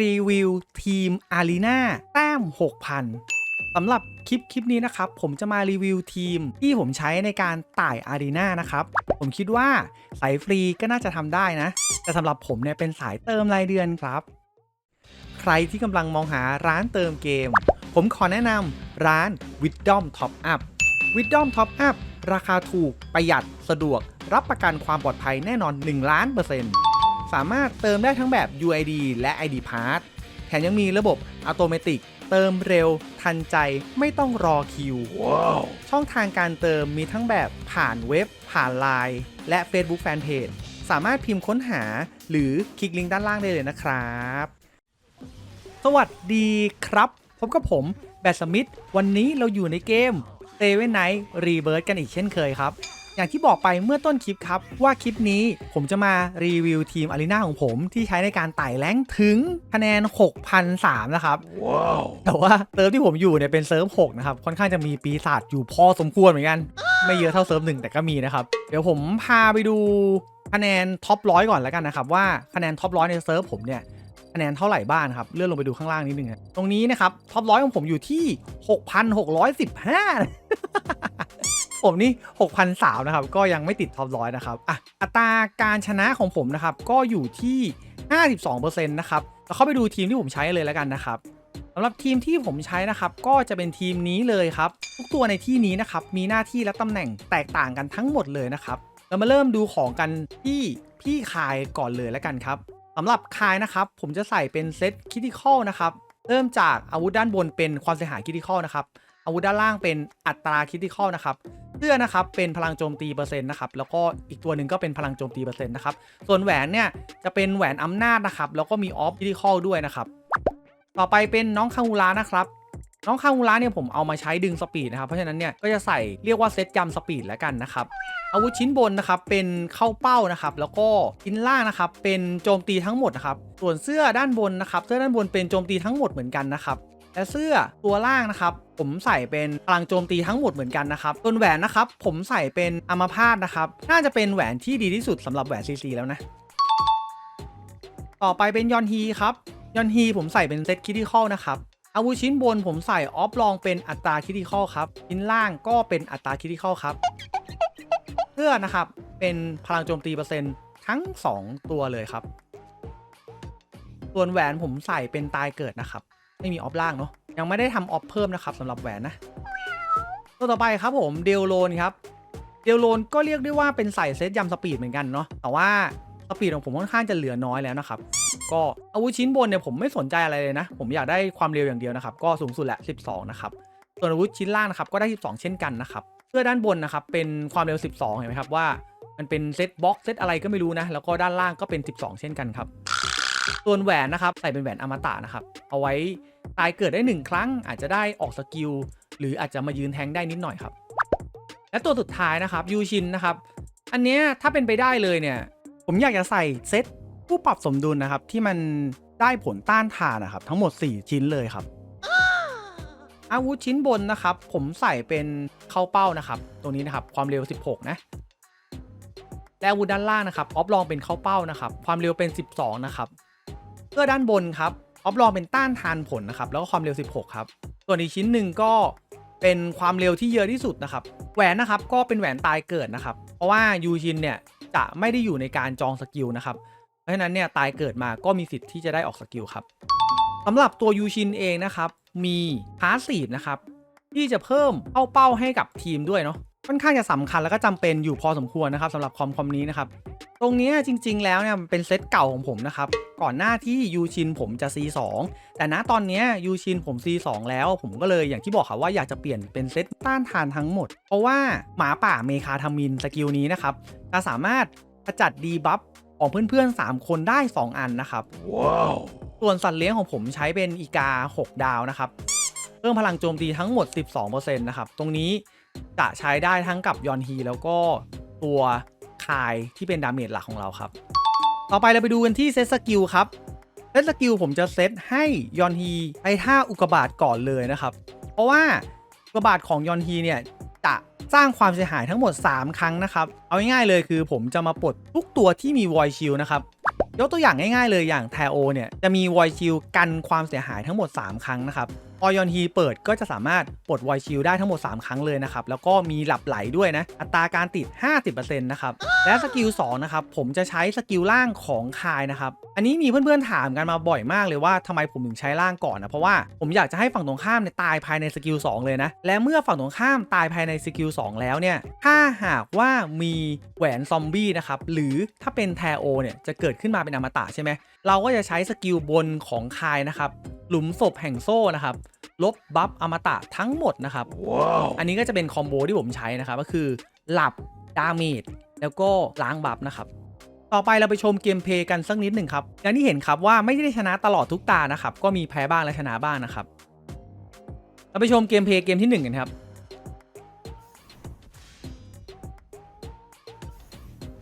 รีวิวทีมอารีนาแต้ม 6,000สำหรับคลิปคลิปนี้นะครับ ผมจะมารีวิวทีมที่ผมใช้ในการต่ายอารีนานะครับ ผมคิดว่าสายฟรีก็น่าจะทำได้นะ แต่สำหรับผมเนี่ยเป็นสายเติมรายเดือนครับ ใครที่กำลังมองหาร้านเติมเกม ผมขอแนะนำร้าน Wisdom Top Up Wisdom Top Up ราคาถูกประหยัดสะดวก รับประกันความปลอดภัยแน่นอน 1 ล้านเปอร์เซ็นต์ สามารถเติมได้ทั้งแบบ UID และ ID Pass แถมยังมีระบบอัตโนมัติเติมเร็ว ทันใจไม่ต้องรอคิวช่องทางการเติมมีทั้งแบบผ่านเว็บ ผ่านไลน์และ Facebook Fanpage สามารถพิมพ์ค้นหาหรือคลิกลิงก์ด้านล่างได้เลยนะครับ สวัสดีครับ พบกับผมแบทสมิธวันนี้เราอยู่ในเกม s e v e n Night Rebirth กันอีกเช่นเคยครับ อย่างที่บอกไปเมื่อต้นคลิปครับ ว่าคลิปนี้ผมจะมารีวิวทีมอารีนาของผมที่ใช้ในการไต่แรงค์ถึงคะแนน 6,003นะครับแต่ว่าเซิร์ฟที่ผมอยู่เนี่ยเป็นเซิร์ฟ6นะครับ ค่อนข้างจะมีปีศาจอยู่พอสมควรเหมือนกัน ไม่เยอะเท่าเซิร์ฟหนึ่งแต่ก็มีนะครับ เดี๋ยวผมพาไปดูคะแนนท็อปร้อยก่อนแล้วกันนะครับว่าคะแนนท็อปร้อยในเซิร์ฟผมเนี่ยคะแนนเท่าไหร่บ้างครับเลื่อนลงไปดูข้างล่างนิดนึงนะตรงนี้นะครับท็อปร้อยของผมอยู่ที่ 6,615 ผมนี่6,003นะครับ ก็ยังไม่ติดท็อปร้อยนะครับอะอัตราการชนะของผมนะครับ ก็อยู่ที่ 52%นะครับเราเข้าไปดูทีมที่ผมใช้เลยแล้วกันนะครับสำหรับทีมที่ผมใช้นะครับ ก็จะเป็นทีมนี้เลยครับ ทุกตัวในที่นี้นะครับ มีหน้าที่และตำแหน่งแตกต่างกันทั้งหมดเลยนะครับ เรามาเริ่มดูของกันที่พี่คายก่อนเลยแล้วกันครับสำหรับคายนะครับ ผมจะใส่เป็นเซตคิติคอลนะครับ เริ่มจากอาวุธด้านบนเป็นความเสียหายคิติคอลนะครับ อาวุธด้านล่างเป็นอัตราคิติคอลนะครับเสื้อนะครับเป็นพลังโจมตีเปอร์เซ็นต์นะครับแล้วก็อีกตัวหนึ่งก็เป็นพลังโจมตีเปอร์เซ็นต์นะครับส่วนแหวนเนี่ยจะเป็นแหวนอำนาจนะครับแล้วก็มีออฟคิติคอลด้วยนะครับต่อไปเป็นน้องคางูระนะครับน้องคางูระเนี่ยผมเอามาใช้ดึงสปีดนะครับเพราะฉะนั้นเนี่ยก็จะใส่เรียกว่าเซตจำสปีดแล้วกันนะครับอาวุธชิ้นบนนะครับเป็นเข้าเป้านะครับแล้วก็ชิ้นล่างนะครับเป็นโจมตีทั้งหมดนะครับส่วนเสื้อด้านบนนะครับเสื้อด้านบนเป็นโจมตีทั้งหมดเหมือนกันนะครับ และเสื้อตัวล่างนะครับ ผมใส่เป็นพลังโจมตีทั้งหมดเหมือนกันนะครับส่วนแหวนนะครับ ผมใส่เป็นอัมพาตนะครับ น่าจะเป็นแหวนที่ดีที่สุดสำหรับแหวนซีซีแล้วนะ ต่อไปเป็นยอนฮีครับยอนฮีผมใส่เป็นเซตคิติคอลนะครับอาวุธชิ้นบนผมใส่ออฟลองเป็นอัตราคิติคอลครับชิ้นล่างก็เป็นอัตราคิติคอลครับเสื้อนะครับเป็นพลังโจมตีเปอร์เซ็นต์ทั้ง 2 ตัวเลยครับ ส่วนแหวนผมใส่เป็นตายเกิดนะครับ ไม่มีออฟล่างเนาะยังไม่ได้ทำออฟเพิ่มนะครับสำหรับแหวนนะตัวต่อไปครับผมเดลโลนครับเดลโลนก็เรียกได้ว่าเป็นใส่เซตยำสปีดเหมือนกันเนาะแต่ว่าสปีดของผมค่อนข้างจะเหลือน้อยแล้วนะครับ ก็อาวุธชิ้นบนเนี่ยผมไม่สนใจอะไรเลยนะ ผมอยากได้ความเร็วอย่างเดียวนะครับ ก็สูงสุดแหละ 12 นะครับ ส่วนอาวุธชิ้นล่างนะครับก็ได้ 12 เช่นกันนะครับเสื้อด้านบนนะครับเป็นความเร็ว 12 เห็นไหมครับว่า มันเป็นเซตบ็อกเซตอะไรก็ไม่รู้นะ แล้วก็ด้านล่างก็เป็น 12 เช่นกันครับ ส่วนแหวนนะครับใส่เป็นแหวนอมตะนะครับ เอาไว้ตายเกิดได้ 1 ครั้ง อาจจะได้ออกสกิลหรืออาจจะมายืนแทงได้นิดหน่อยครับ และตัวสุดท้ายนะครับยูชินนะครับ อันเนี้ยถ้าเป็นไปได้เลยเนี่ย ผมอยากจะใส่เซตผู้ปรับสมดุลนะครับ ที่มันได้ผลต้านทานนะครับ ทั้งหมด 4 ชิ้นเลยครับ อาวุธชิ้นบนนะครับ ผมใส่เป็นเข้าเป้านะครับตรงนี้นะครับความเร็ว 16 นะและอาวุธด้านล่างนะครับออฟลองเป็นเข้าเป้านะครับ ความเร็วเป็น 12 นะครับ เสื้อด้านบนครับออฟลองเป็นต้านทานผลนะครับแล้วก็ความเร็ว 16 ครับ ส่วนอีกชิ้นหนึ่งก็เป็นความเร็วที่เยอะที่สุดนะครับ แหวนนะครับก็เป็นแหวนตายเกิดนะครับ เพราะว่ายูชินเนี่ยจะไม่ได้อยู่ในการจองสกิลนะครับเพราะฉะนั้นเนี่ยตายเกิดมาก็มีสิทธิ์ที่จะได้ออกสกิลครับสำหรับตัวยูชินเองนะครับมีพาสซีฟนะครับที่จะเพิ่มเป้าเป้าให้กับทีมด้วยเนาะค่อนข้างจะสำคัญแล้วก็จำเป็นอยู่พอสมควรนะครับสำหรับคอมคอมนี้นะครับ รงเนี้ยจริง ๆ แล้วเนี่ยมันเป็นเซตเก่าของผมนะครับ ก่อนหน้าที่ยูชินผมจะ C2 แต่ณตอนเนี้ยยูชินผม C2 แล้วผมก็เลยอย่างที่บอกครับว่าอยากจะเปลี่ยนเป็นเซตต้านทานทั้งหมด เพราะว่าหมาป่าเมคาทามินสกิลนี้นะครับจะสามารถขจัดดีบัฟของเพื่อนๆ 3 คนได้ 2 อันนะครับส่วนสัตว์เลี้ยงของผมใช้เป็นอีกา 6 ดาวนะครับ เพิ่มพลังโจมตีทั้งหมด 12%นะครับ ตรงนี้จะใช้ได้ทั้งกับยอนฮีแล้วก็ตัว คายที่เป็นดาเมจหลักของเราครับ ต่อไปเราไปดูกันที่เซตสกิลครับเซตสกิลผมจะเซตให้ยอนฮีไปท่าอุกบาตก่อนเลยนะครับ เพราะว่าอุกบาตของยอนฮีเนี่ยจะสร้างความเสียหายทั้งหมด 3 ครั้งนะครับ เอาง่ายๆเลยคือผมจะมาปลดทุกตัวที่มีวอยชิลนะครับยกตัวอย่างง่ายๆเลยอย่างแทโอเนี่ยจะมีวอยชิลกันความเสียหายทั้งหมด 3 ครั้งนะครับ พอยอนฮีเปิดก็จะสามารถปลดวอยชิลได้ทั้งหมด 3 ครั้งเลยนะครับ แล้วก็มีหลับไหลด้วยนะ อัตราการติด 50%นะครับ และสกิล2นะครับ ผมจะใช้สกิลล่างของคายนะครับ อันนี้มีเพื่อนๆถามกันมาบ่อยมากเลยว่าทำไมผมถึงใช้ล่างก่อนนะ เพราะว่าผมอยากจะให้ฝั่งตรงข้ามเนี่ยตายภายในสกิล2เลยนะ และเมื่อฝั่งตรงข้ามตายภายในสกิล2แล้วเนี่ย ถ้าหากว่ามีแหวนซอมบี้นะครับ หรือถ้าเป็นแทโอเนี่ยจะเกิดขึ้นมาเป็นอมตะใช่ไหม เราก็จะใช้สกิลบนของคายนะครับ หลุมศพแห่งโซ่นะครับลบบัฟอมตะทั้งหมดนะครับอันนี้ก็จะเป็นคอมโบที่ผมใช้นะครับ ก็คือหลับดาเมจแล้วก็ล้างบัฟนะครับ ต่อไปเราไปชมเกมเพลย์กันสักนิดหนึ่งครับอย่างที่เห็นครับว่าไม่ได้ชนะตลอดทุกตานะครับ ก็มีแพ้บ้างและชนะบ้างนะครับ เราไปชมเกมเพลย์เกมที่หนึ่งกันครับ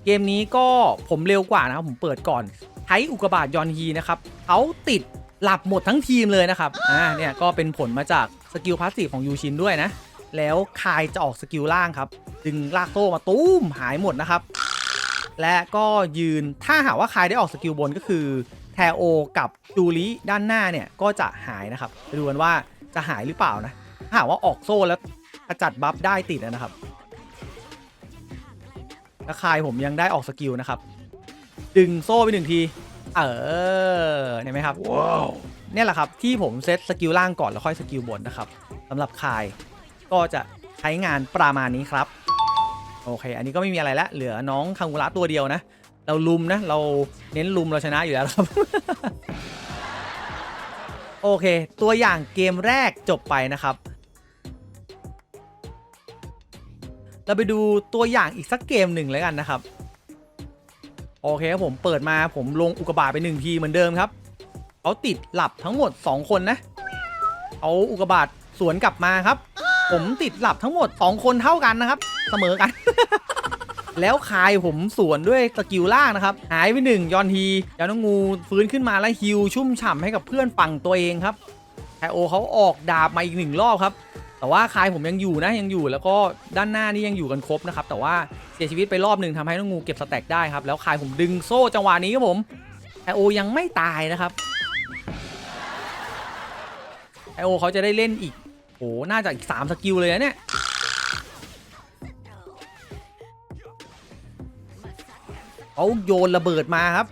เกมนี้ก็ผมเร็วกว่านะครับผมเปิดก่อน ใช้อุกบาตยอนฮีนะครับเขาติดหลับหมดทั้งทีมเลยนะครับอ่าเนี่ยก็เป็นผลมาจากสกิลพาสซีฟของยูชินด้วยนะ แล้วคายจะออกสกิลล่างครับ ดึงลากโซ่มาตุ้มหายหมดนะครับ และก็ยืนถ้าหากว่าคายได้ออกสกิลบนก็คือแทโอกับจูริด้านหน้าเนี่ยก็จะหายนะครับไปดูกันว่าจะหายหรือเปล่านะถ้าหากว่าออกโซ่แล้วกระจัดบัฟได้ติดนะครับแล้วคายผมยังได้ออกสกิลนะครับ ดึงโซ่ไปหนึ่งที เออเห็นไหมครับ ว้าวเนี่ยแหละครับ ที่ผมเซตสกิลล่างก่อนแล้วค่อยสกิลบนนะครับสำหรับคายก็จะใช้งานประมาณนี้ครับ โอเค อันนี้ก็ไม่มีอะไรแล้วเหลือน้องคังกุระตัวเดียวนะ เราลุมนะ เราเน้นลุมเราชนะอยู่แล้วครับ โอเค ตัวอย่างเกมแรกจบไปนะครับ เราไปดูตัวอย่างอีกสักเกมหนึ่งแล้วกันนะครับ โอเคครับผมเปิดมาผมลงอุกบาตไปหนึ่งทีเหมือนเดิมครับเขาติดหลับทั้งหมด 2 คนนะ เอาอุกบาตสวนกลับมาครับ ผมติดหลับทั้งหมด 2 คนเท่ากันนะครับ เสมอกัน แล้วคายผมสวนด้วยสกิลล่างนะครับ หายไปหนึ่งยอนทียอนงูฟื้นขึ้นมาแล้วฮิวชุ่มฉ่ำให้กับเพื่อนฝั่งตัวเองครับไทโอเขาออกดาบมาอีกหนึ่งรอบครับ แต่ว่าคายผมยังอยู่นะยังอยู่แล้วก็ด้านหน้านี่ยังอยู่กันครบนะครับแต่ว่าเสียชีวิตไปรอบหนึ่งทำให้น้องงูเก็บสแต็กได้ครับแล้วคายผมดึงโซ่จังหวะนี้ครับผมไอโอยังไม่ตายนะครับไอโอเขาจะได้เล่นอีกโหน่าจะอีก3สกิลเลยนะเนี่ยเขาโยนระเบิดมาครับ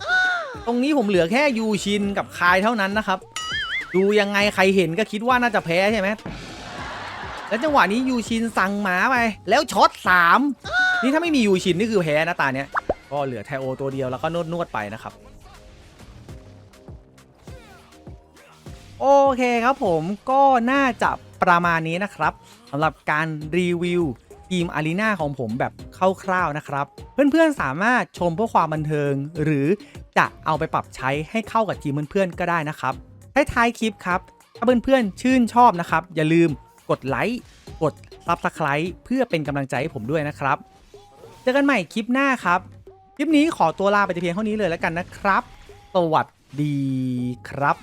ตรงนี้ผมเหลือแค่ยูชินกับคายเท่านั้นนะครับ ดูยังไงใครเห็นก็คิดว่าน่าจะแพ้ใช่ไหม แล้วจังหวะนี้ยูชินสั่งหมาไป แล้วช็อต3นี่ถ้าไม่มียูชินนี่คือแพ้นะตาเนี้ย ก็เหลือไทโอตัวเดียวแล้วก็นวดนวดไปนะครับ โอเคครับผมก็น่าจะประมาณนี้นะครับสำหรับการรีวิวทีมอารีนาของผมแบบคร่าวๆนะครับ เพื่อนๆสามารถชมเพื่อความบันเทิง หรือจะเอาไปปรับใช้ให้เข้ากับทีมเพื่อนๆก็ได้นะครับท้ายๆคลิปครับ ถ้าเพื่อนๆชื่นชอบนะครับ อย่าลืม กดไลค์กดซับสไครต์เพื่อเป็นกำลังใจให้ผมด้วยนะครับ เจอกันใหม่คลิปหน้าครับ คลิปนี้ขอตัวลาไปแต่เพียงเท่านี้เลยแล้วกันนะครับ สวัสดีครับ